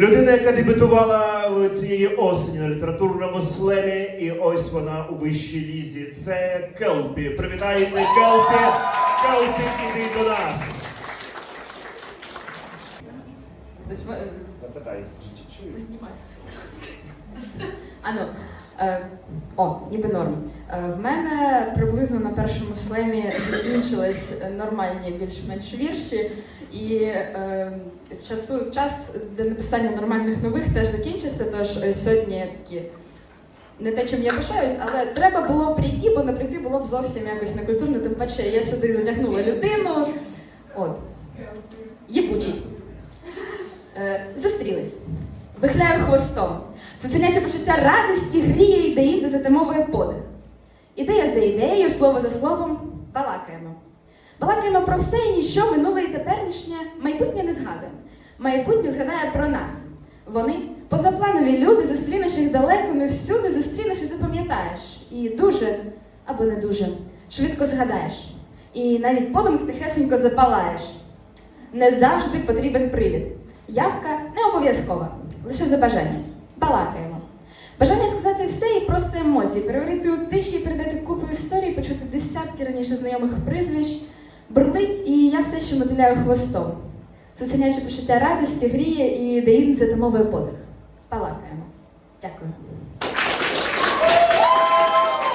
Людина, яка дебютувала цієї осені на літературному слемі, і ось вона у вищій лізі. Це Келпі. Привітайте Келпі! Келпі, іди до нас! Тобто Запитай, чи ви знімаєте? Е, о, ніби норм. Е, в мене приблизно на першому слемі закінчились нормальні більш-менш вірші, і е, часу, час для написання нормальних нових теж закінчився, тож сьогодні такі. Не те, чим я пишаюсь, але треба було прийти, бо не прийти було б зовсім якось некультурно, тим паче я сюди затягнула людину. От. Єбучий. Е, зустрілись. Вихляю хвостом. Цуценяче почуття радості гріє і де-інде затамовує подих. Ідея за ідеєю, слово за словом, балакаємо. Балакаємо про все і ніщо минуле і теперішнє, майбутнє не згадує. Майбутнє згадає про нас. Вони позапланові люди, зустрінеш їх далеко, не всюди зустрінеш і запам'ятаєш. І дуже або не дуже швидко згадаєш. І навіть подумки тихесенько запалаєш. Не завжди потрібен привід. Явка не обов'язкова, лише за бажання. Балакаємо. Бажання сказати все і просто емоції, переварити у тиші, передати купу історій, почути десятки раніше знайомих прізвищ, бурлить, і я все ще мотиляю хвостом. Цуценяче почуття радості гріє і деінде затамовує подих. Балакаємо. Дякую.